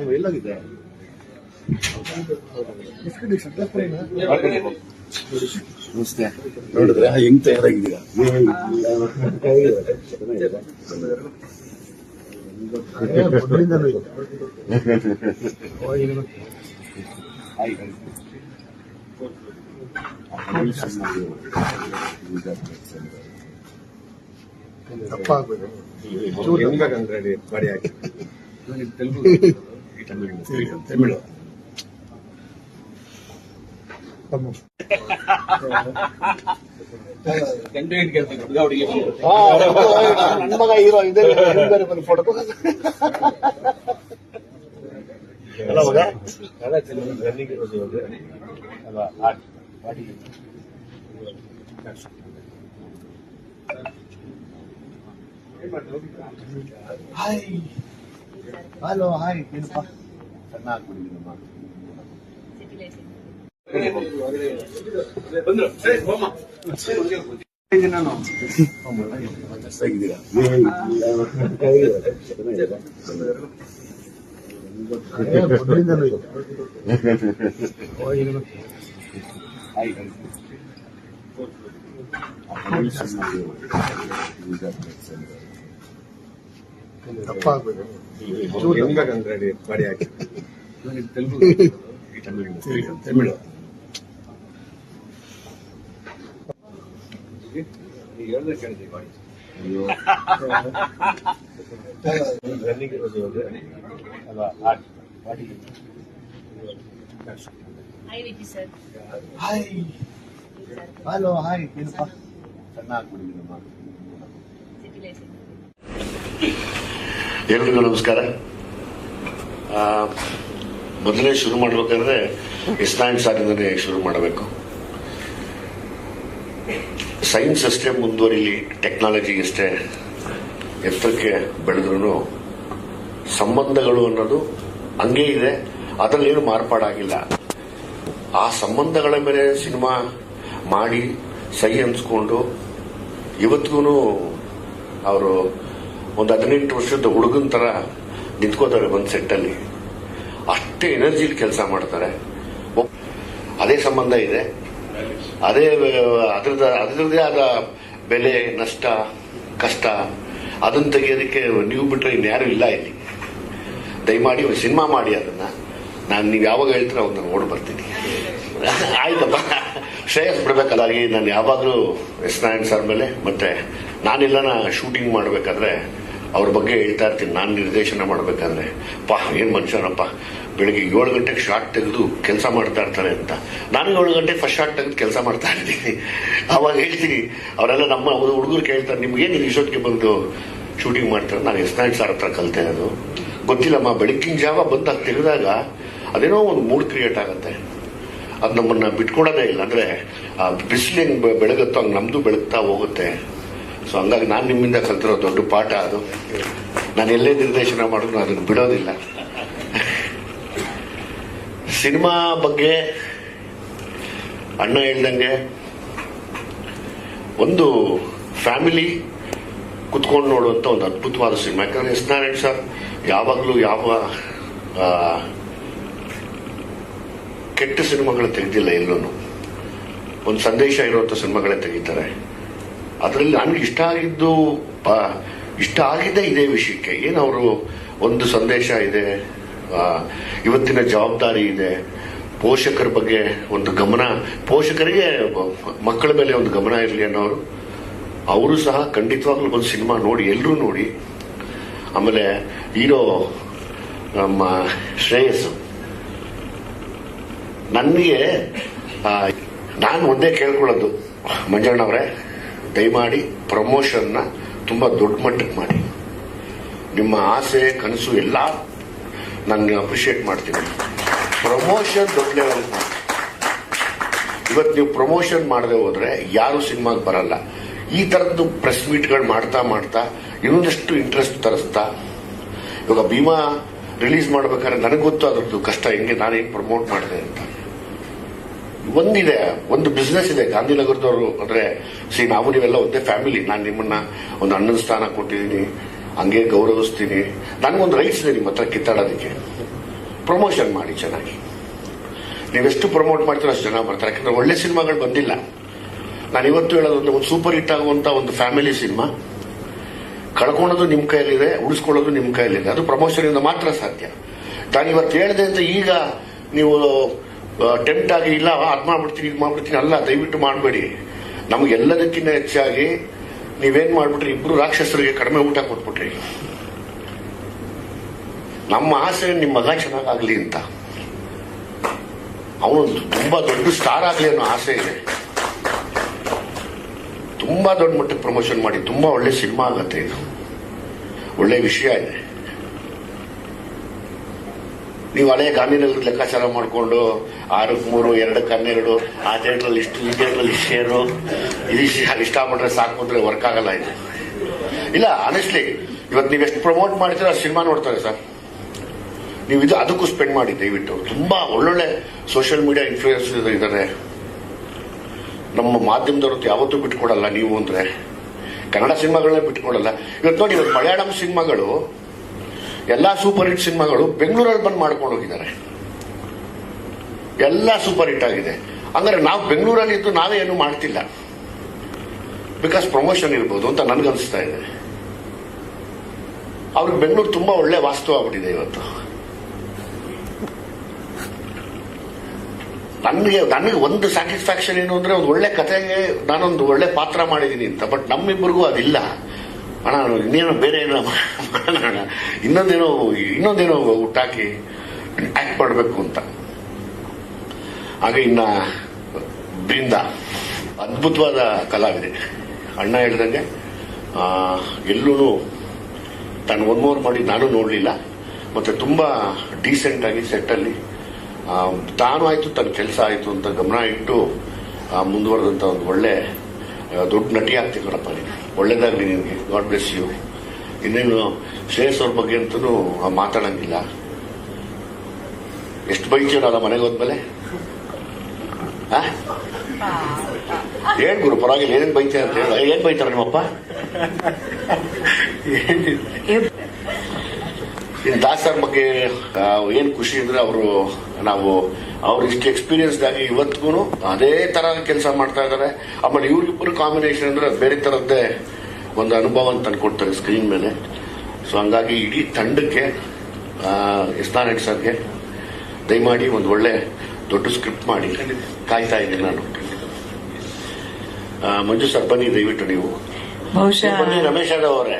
ಅವ್ನು ಎಲ್ಲೋಗಿದ್ದೆ ನಮಸ್ತೆ. ನೋಡಿದ್ರೆ ಹೆಂಗ್ ತಯಾರಾಗಿದ್ದೀರಾ? ಹೆಂಗಂದ್ರೆ ಬಾಡಿ ಹಾಕಿ ತಮಿಳು ನನ್ನ ಮಗ ಹೀರೋ ಇದೆ ಬೇರೆ ಬಂದು ಫೋಟೋ ಅಲ್ಲ ಮಗ ರನ್ನಿಂಗ್ ಇರೋದು ಅಲ್ವಾ ಬಾಡಿ ಹಾಯ್ ಹಲೋ ಹಾಯ್ ಏನಪ್ಪ ಚೆನ್ನಾಗಿ ಕುಡಿದೀನಮ್ಮ ನಾನು ಮಸ್ತಾಗಿದ್ದೀರಾ hi hi Viji sir hi hello hi ಏನಪ್ಪ? ಚೆನ್ನಾಗಿ ಕುಡಿದೀನಮ್ಮ ಸಿಟಿ ಲೈಫ್ ಎಲ್ರಿಗೂ ನಮಸ್ಕಾರ. ಮೊದಲೇ ಶುರು ಮಾಡಬೇಕಾದ್ರೆ ಇಸ್ಲಾಮಿಕ್ ಸಾಲಿಂದನೇ ಶುರು ಮಾಡಬೇಕು. ಸೈನ್ಸ್ ಅಷ್ಟೇ ಮುಂದುವರಿಲಿ ಟೆಕ್ನಾಲಜಿ ಅಷ್ಟೇ ಎತ್ತರಕ್ಕೆ ಬೆಳೆದ್ರೂ ಸಂಬಂಧಗಳು ಅನ್ನೋದು ಹಂಗೇ ಇದೆ, ಅದರಲ್ಲೇನು ಮಾರ್ಪಾಡಾಗಿಲ್ಲ. ಆ ಸಂಬಂಧಗಳ ಮೇಲೆ ಸಿನಿಮಾ ಮಾಡಿ ಸಹಿ ಅನ್ಸ್ಕೊಂಡು ಇವತ್ತಿಗೂ ಅವರು ಒಂದು ಹದಿನೆಂಟು ವರ್ಷದ ಹುಡುಗನ ತರ ನಿಂತ್ಕೋತಾರೆ ಒಂದು ಸೆಟ್ಟಲ್ಲಿ ಅಷ್ಟೇ ಎನರ್ಜಿಲಿ ಕೆಲಸ ಮಾಡ್ತಾರೆ. ಅದೇ ಸಂಬಂಧ ಇದೆ. ಅದೇ ಅದ್ರದ ಅದರದ್ದೇ ಆದ ಬೆಲೆ, ನಷ್ಟ, ಕಷ್ಟ, ಅದನ್ನ ತೆಗೆಯೋದಕ್ಕೆ ನೀವು ಬಿಟ್ಟರೆ ಇನ್ಯಾರು ಇಲ್ಲ ಇಲ್ಲಿ. ದಯಮಾಡಿ ಒಂದು ಸಿನಿಮಾ ಮಾಡಿ ಅದನ್ನ. ನಾನು ನೀವು ಯಾವಾಗ ಹೇಳ್ತೀರ ಅವ್ನ ನೋಡಿ ಬರ್ತೀನಿ. ಆಯ್ತಪ್ಪ. ಶ್ರೇಯಸ್ ಬಿಡಬೇಕಾದಾಗಿ ನಾನು ಯಾವಾಗಲೂ ಎಸ್ ನಾರಾಯಣ್ ಸರ್ ಮೇಲೆ, ಮತ್ತೆ ನಾನೆಲ್ಲನ ಶೂಟಿಂಗ್ ಮಾಡಬೇಕಾದ್ರೆ ಅವ್ರ ಬಗ್ಗೆ ಹೇಳ್ತಾ ಇರ್ತೀನಿ. ನಾನು ನಿರ್ದೇಶನ ಮಾಡಬೇಕಾದ್ರೆ. ಪಾ, ಏನು ಮನುಷ್ಯನಪ್ಪ. ಬೆಳಿಗ್ಗೆ ಏಳು ಗಂಟೆಗೆ ಶಾರ್ಟ್ ತೆಗೆದು ಕೆಲಸ ಮಾಡ್ತಾ ಇರ್ತಾರೆ ಅಂತ. ನಾನು ಏಳು ಗಂಟೆಗೆ ಫಸ್ಟ್ ಶಾರ್ಟ್ ತೆಗೆದು ಕೆಲಸ ಮಾಡ್ತಾ ಇರ್ತೀನಿ ಅವಾಗ ಹೇಳ್ತೀನಿ. ಅವರೆಲ್ಲ ನಮ್ಮ ಹುಡುಗರು ಕೇಳ್ತಾರೆ ನಿಮ್ಗೇನು ಇಷ್ಟೊತ್ತಿಗೆ ಬಂದು ಶೂಟಿಂಗ್ ಮಾಡ್ತಾರೆ? ನಾನು ಎಸ್ ನಾರಾಯಣ್ ಸರ್ ಹತ್ರ ಕಲಿತೆ ಅದು. ಗೊತ್ತಿಲ್ಲಮ್ಮ, ಬೆಳಗ್ಗಿನ ಜಾವ ಬಂದಾಗ ತೆಗೆದಾಗ ಅದೇನೋ ಒಂದು ಮೂಡ್ ಕ್ರಿಯೇಟ್ ಆಗುತ್ತೆ. ಅದು ನಮ್ಮನ್ನ ಬಿಟ್ಕೊಡೋದೇ ಇಲ್ಲ. ಅಂದ್ರೆ, ಆ ಬಿಸಿಲು ಹೆಂಗ್ ಬೆಳಗುತ್ತೋ ಹಂಗೆ ನಮ್ದು ಬೆಳಗ್ತಾ ಹೋಗುತ್ತೆ. ಸೊ ಹಂಗಾಗಿ ನಾನು ನಿಮ್ಮಿಂದ ಕಲ್ತಿರೋ ದೊಡ್ಡ ಪಾಠ ಅದು. ನಾನು ಎಲ್ಲೇ ನಿರ್ದೇಶನ ಮಾಡಿದ್ರು ಅದನ್ನು ಬಿಡೋದಿಲ್ಲ. ಸಿನಿಮಾ ಬಗ್ಗೆ ಅಣ್ಣ ಹೇಳ್ದಂಗೆ, ಒಂದು ಫ್ಯಾಮಿಲಿ ಕುತ್ಕೊಂಡು ನೋಡುವಂತ ಒಂದು ಅದ್ಭುತವಾದ ಸಿನಿಮಾ. ಯಾಕಂದ್ರೆ ಎಸ್ ನಾರಾಯಣ್ ಸರ್ ಯಾವಾಗಲೂ ಯಾವ ಕೆಟ್ಟ ಸಿನಿಮಾಗಳು ತೆಗೆದಿಲ್ಲ ಎಲ್ಲೂ ಒಂದು ಸಂದೇಶ ಇರುವಂತ ಸಿನಿಮಾಗಳೇ ತೆಗಿತಾರೆ. ಅದರಲ್ಲಿ ನನಗೆ ಇಷ್ಟ ಆಗಿದ್ದು ಇಷ್ಟ ಆಗಿದೆ ಇದೇ ವಿಷಯಕ್ಕೆ. ಏನು ಅವರು ಒಂದು ಸಂದೇಶ ಇದೆ ಇವತ್ತಿನ ಜವಾಬ್ದಾರಿ ಇದೆ. ಪೋಷಕರ ಬಗ್ಗೆ ಒಂದು ಗಮನ, ಪೋಷಕರಿಗೆ ಮಕ್ಕಳ ಮೇಲೆ ಒಂದು ಗಮನ ಇರಲಿ ಅನ್ನೋರು. ಅವರು ಸಹ ಖಂಡಿತವಾಗ್ಲೂ ಒಂದು ಸಿನಿಮಾ ನೋಡಿ, ಎಲ್ಲರೂ ನೋಡಿ. ಆಮೇಲೆ ಹೀರೋ ನಮ್ಮ ಶ್ರೇಯಸ್ಸು. ನನಗೆ ನಾನು ಒಂದೇ ಕೇಳ್ಕೊಳ್ಳೋದು. ಮಂಜಣ್ಣವರೇ, ದಯಮಾಡಿ ಪ್ರಮೋಷನ್ನ ತುಂಬ ದೊಡ್ಡ ಮಟ್ಟಕ್ಕೆ ಮಾಡಿ. ನಿಮ್ಮ ಆಸೆ, ಕನಸು ಎಲ್ಲ ನಾನು ಅಪ್ರಿಷಿಯೇಟ್ ಮಾಡ್ತೀನಿ. ಪ್ರಮೋಷನ್ ದೊಡ್ಡ ಲೆವೆಲ್ ಇವತ್ತು ನೀವು ಪ್ರಮೋಷನ್ ಮಾಡದೆ ಹೋದ್ರೆ ಯಾರು ಸಿನಿಮಾಗೆ ಬರಲ್ಲ. ಈ ತರದ್ದು ಪ್ರೆಸ್ ಮೀಟ್ಗಳು ಮಾಡ್ತಾ ಮಾಡ್ತಾ ಇನ್ನೊಂದಷ್ಟು ಇಂಟ್ರೆಸ್ಟ್ ತರಿಸ್ತಾ, ಇವಾಗ ಭೀಮಾ ರಿಲೀಸ್ ಮಾಡ್ಬೇಕಾದ್ರೆ ನನಗೆ ಗೊತ್ತು ಅದ್ರದ್ದು ಕಷ್ಟ, ಹೆಂಗೆ ನಾನೇನು ಪ್ರಮೋಟ್ ಮಾಡಿದೆ ಅಂತ. ಒಂದಿದೆ, ಒಂದು ಬಿಸ್ನೆಸ್ ಇದೆ. ಗಾಂಧಿನಗರದವರು ಅಂದ್ರೆ ಸಿ ನಾವು ನೀವೆಲ್ಲ ಒಂದೇ ಫ್ಯಾಮಿಲಿ ನಾನು ನಿಮ್ಮನ್ನ ಒಂದು ಅಣ್ಣನ ಸ್ಥಾನ ಕೊಟ್ಟಿದ್ದೀನಿ, ಹಂಗೆ ಗೌರವಿಸ್ತೀನಿ. ನನಗೊಂದು ರೈಟ್ಸ್ ಇದೆ ನಿಮ್ಮ ಹತ್ರ ಕಿತ್ತಾಡೋದಕ್ಕೆ. ಪ್ರಮೋಷನ್ ಮಾಡಿ ಚೆನ್ನಾಗಿ. ನೀವೆಷ್ಟು ಪ್ರಮೋಟ್ ಮಾಡ್ತೀರೋ ಅಷ್ಟು ಜನ ಬರ್ತಾರೆ. ಯಾಕಂದ್ರೆ ಒಳ್ಳೆ ಸಿನಿಮಾಗಳು ಬಂದಿಲ್ಲ. ನಾನು ಇವತ್ತು ಹೇಳೋದು ಒಂದು ಒಂದು ಸೂಪರ್ ಹಿಟ್ ಆಗುವಂತ ಒಂದು ಫ್ಯಾಮಿಲಿ ಸಿನಿಮಾ. ಕಳ್ಕೊಳ್ಳೋದು ನಿಮ್ಮ ಕೈಯಲ್ಲಿದೆ, ಉಳಿಸ್ಕೊಳ್ಳೋದು ನಿಮ್ಮ ಕೈಯಲ್ಲಿದೆ. ಅದು ಪ್ರಮೋಷನ್ ಇಂದ ಮಾತ್ರ ಸಾಧ್ಯ. ನಾನು ಇವತ್ತು ಹೇಳಿದೆ ಅಂತ ಈಗ ನೀವು ಟೆಂಪ್ಟ್ ಆಗಿ ಇಲ್ಲ, ಅದು ಮಾಡ್ಬಿಡ್ತೀನಿ, ಇದು ಮಾಡ್ಬಿಡ್ತೀನಿ, ಅಲ್ಲ, ದಯವಿಟ್ಟು ಮಾಡಬೇಡಿ. ನಮಗೆಲ್ಲದಕ್ಕಿಂತ ಹೆಚ್ಚಾಗಿ ನೀವೇನ್ ಮಾಡ್ಬಿಟ್ರಿ, ಇಬ್ರು ರಾಕ್ಷಸರಿಗೆ ಕಡಿಮೆ ಊಟ ಕೊಟ್ಬಿಟ್ರಿ. ನಮ್ಮ ಆಸೆ ನಿಮ್ಮ ಮಗ ಚೆನ್ನಾಗಾಗ್ಲಿ ಅಂತ. ಅವನು ತುಂಬಾ ದೊಡ್ಡ ಸ್ಟಾರ್ ಆಗ್ಲಿ ಅನ್ನೋ ಆಸೆ ಇದೆ. ತುಂಬಾ ದೊಡ್ಡ ಮಟ್ಟಕ್ಕೆ ಪ್ರಮೋಷನ್ ಮಾಡಿ, ತುಂಬಾ ಒಳ್ಳೆ ಸಿನಿಮಾ ಆಗತ್ತೆ ಇದು. ಒಳ್ಳೆ ವಿಷಯ ಇದೆ. ನೀವು ಹಳೆ ಗಾಂಧಿನಗರದ ಲೆಕ್ಕಾಚಾರ ಮಾಡಿಕೊಂಡು ಆರಕ್ಕೆ ಮೂರು ಎರಡಕ್ಕೆ ಹನ್ನೆರಡು, ಆ ಥಿಯೇಟ್ರಲ್ಲಿ ಇಷ್ಟು, ಈ ಥಿಯೇಟ್ರಲ್ಲಿ ಇಷ್ಟು ಶೇರು ಇದು ಇಷ್ಟ- ಸಾಕು ಅಂದ್ರೆ ವರ್ಕ್ ಆಗಲ್ಲ ಇದು. ಇಲ್ಲ ಆನೆಸ್ಟ್ಲಿ ಇವತ್ತು ನೀವು ಎಷ್ಟು ಪ್ರಮೋಟ್ ಮಾಡ್ತೀರೋ ಆ ಸಿನಿಮಾ ನೋಡ್ತಾರೆ ಸರ್. ನೀವು ಇದು ಅದಕ್ಕೂ ಸ್ಪೆಂಡ್ ಮಾಡಿ, ದಯವಿಟ್ಟು. ತುಂಬಾ ಒಳ್ಳೊಳ್ಳೆ ಸೋಷಿಯಲ್ ಮೀಡಿಯಾ ಇನ್ಫ್ಲೂಯೆನ್ಸ್ ಇದ್ದಾರೆ ನಮ್ಮ ಮಾಧ್ಯಮದವ್ರ ಯಾವತ್ತೂ ಬಿಟ್ಕೊಡಲ್ಲ ನೀವು ಅಂದ್ರೆ. ಕನ್ನಡ ಸಿನಿಮಾಗಳನ್ನೇ ಬಿಟ್ಕೊಡಲ್ಲ. ಇವತ್ತು ನೋಡಿ ಇವತ್ತು ಮಲಯಾಳಂ ಸಿನಿಮಾಗಳು ಎಲ್ಲಾ ಸೂಪರ್ ಹಿಟ್ ಸಿನಿಮಾಗಳು ಬೆಂಗಳೂರಲ್ಲಿ ಬಂದು ಮಾಡ್ಕೊಂಡು ಹೋಗಿದ್ದಾರೆ. ಎಲ್ಲ ಸೂಪರ್ ಹಿಟ್ ಆಗಿದೆ. ಅಂದ್ರೆ ನಾವು ಬೆಂಗಳೂರಲ್ಲಿ ಇದ್ದು ನಾವೇ ಏನು ಮಾಡ್ತಿಲ್ಲ. ಬಿಕಾಸ್ ಪ್ರಮೋಷನ್ ಇರ್ಬೋದು ಅಂತ ನನ್ಗನ್ಸ್ತಾ ಇದೆ. ಅವ್ರಿಗೆ ಬೆಂಗಳೂರು ತುಂಬಾ ಒಳ್ಳೆ ವಾಸ್ತು ಆಗ್ಬಿಟ್ಟಿದೆ ಇವತ್ತು. ನನಗೆ ನನಗೆ ಒಂದು ಸ್ಯಾಟಿಸ್ಫ್ಯಾಕ್ಷನ್ ಏನು ಅಂದ್ರೆ ಒಂದು ಒಳ್ಳೆ ಕಥೆಗೆ ನಾನೊಂದು ಒಳ್ಳೆ ಪಾತ್ರ ಮಾಡಿದ್ದೀನಿ ಅಂತ. ಬಟ್ ನಮ್ಮಿಬ್ಬರಿಗೂ ಅದಿಲ್ಲ. ಅಣ್ಣ, ಇನ್ನೇನು ಬೇರೆ ಏನೋ ಮಾಡೋಣ ಇನ್ನೊಂದೇನೋ ಇನ್ನೊಂದೇನೋ ಹುಟ್ಟಾಕಿ ಆಕ್ಟ್ ಮಾಡಬೇಕು ಅಂತ. ಹಾಗೆ ಇನ್ನ ಬೃಂದ ಅದ್ಭುತವಾದ ಕಲಾವಿದೆ. ಅಣ್ಣ ಹೇಳ್ದಂಗೆ ಎಲ್ಲೂ ತಾನು ಒನ್ ಮೋರ್ ಮಾಡಿ ನಾನು ನೋಡಲಿಲ್ಲ, ಮತ್ತೆ ತುಂಬಾ ಡೀಸೆಂಟ್ ಆಗಿ ಸೆಟ್ಟಲ್ಲಿ ತಾನು ಆಯ್ತು, ತನ್ನ ಕೆಲಸ ಆಯ್ತು ಅಂತ ಗಮನ ಇಟ್ಟು ಮುಂದುವರೆದಂತ ಒಂದು ಒಳ್ಳೆ ದೊಡ್ಡ ನಟಿ ಕಣಪ್ಪ ನೀನು ಒಳ್ಳೇದಾಗ್ಲಿ ನಿಮಗೆ. ಗಾಡ್ ಬ್ಲೆಸ್ ಯು ಇನ್ನೇನು ಶ್ರೇಯಸ್ ಅವ್ರ ಬಗ್ಗೆ ಅಂತೂ ಮಾತಾಡಂಗಿಲ್ಲ. ಎಷ್ಟು ಬೈತೀರಲ್ಲ ಮನೆಗೆ ಹೋದ್ಮೇಲೆ? ಏನ್ ಗುರು, ಪರವಾಗಿಲ್ಲ, ಏನೇನು ಬೈತಾರೆ ಅಂತ ಹೇಳ. ಏನ್ ಬೈತಾರ ನಿಮ್ಮಪ್ಪ? ಇನ್ನು ದಾಸರ್ ಬಗ್ಗೆ ಏನು ಖುಷಿ ಅಂದ್ರೆ ಅವರು ನಾವು ಅವ್ರ ಇಷ್ಟು ಎಕ್ಸ್ಪೀರಿಯನ್ಸ್ ಆಗಿ ಇವತ್ತಿಗೂ ಅದೇ ತರ ಕೆಲಸ ಮಾಡ್ತಾ ಇದ್ದಾರೆ ಆಮೇಲೆ ಇವ್ರಿಬ್ರು ಕಾಂಬಿನೇಷನ್ ಅಂದ್ರೆ ಬೇರೆ ತರದ್ದೇ ಒಂದು ಅನುಭವ ಅಂತ ಅನ್ಕೊಡ್ತಾರೆ ಸ್ಕ್ರೀನ್ ಮೇಲೆ. ಸೊ ಹಂಗಾಗಿ ಇಡೀ ತಂಡಕ್ಕೆ ರೆಡ್ಡಿ ಸರ್ಗೆ ದಯಮಾಡಿ ಒಂದು ಒಳ್ಳೆ ದೊಡ್ಡ ಸ್ಕ್ರಿಪ್ಟ್ ಮಾಡಿ ಕಾಯ್ತಾ ಇದ್ದೀನಿ ನಾನು. ಮಂಜು ಸರ್ ಬನ್ನಿ ದಯವಿಟ್ಟು ನೀವು. ರಮೇಶ್ ಯಾದವ್ ಅವರೇ.